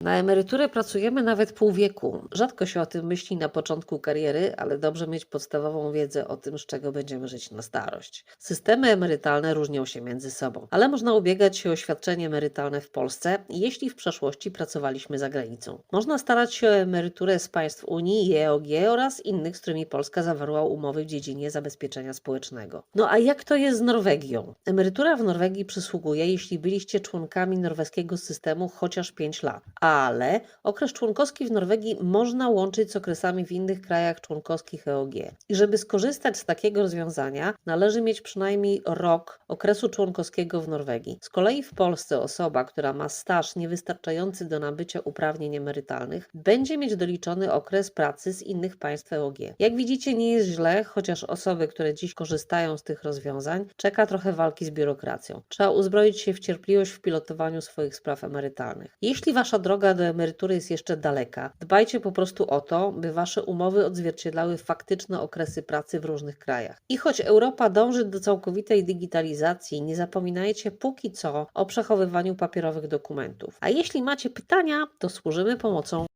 Na emeryturę pracujemy nawet pół wieku. Rzadko się o tym myśli na początku kariery, ale dobrze mieć podstawową wiedzę o tym, z czego będziemy żyć na starość. Systemy emerytalne różnią się między sobą, ale można ubiegać się o świadczenie emerytalne w Polsce, jeśli w przeszłości pracowaliśmy za granicą. Można starać się o emeryturę z państw Unii, EOG oraz innych, z którymi Polska zawarła umowy w dziedzinie zabezpieczenia społecznego. No a jak to jest z Norwegią? Emerytura w Norwegii przysługuje, jeśli byliście członkami norweskiego systemu chociaż 5 lat, ale okres członkowski w Norwegii można łączyć z okresami w innych krajach członkowskich EOG. I żeby skorzystać z takiego rozwiązania, należy mieć przynajmniej rok okresu członkowskiego w Norwegii. Z kolei w Polsce osoba, która ma staż niewystarczający do nabycia uprawnień emerytalnych, będzie mieć doliczony okres pracy z innych państw EOG. Jak widzicie, nie jest źle, chociaż osoby, które dziś korzystają z tych rozwiązań, czeka trochę walki z biurokracją. Trzeba uzbroić się w cierpliwość w pilotowaniu swoich spraw emerytalnych. Jeśli wasza droga do emerytury jest jeszcze daleka, dbajcie po prostu o to, by wasze umowy odzwierciedlały faktyczne okresy pracy w różnych krajach. I choć Europa dąży do całkowitej digitalizacji, nie zapominajcie póki co o przechowywaniu papierowych dokumentów. A jeśli macie pytania, to służymy pomocą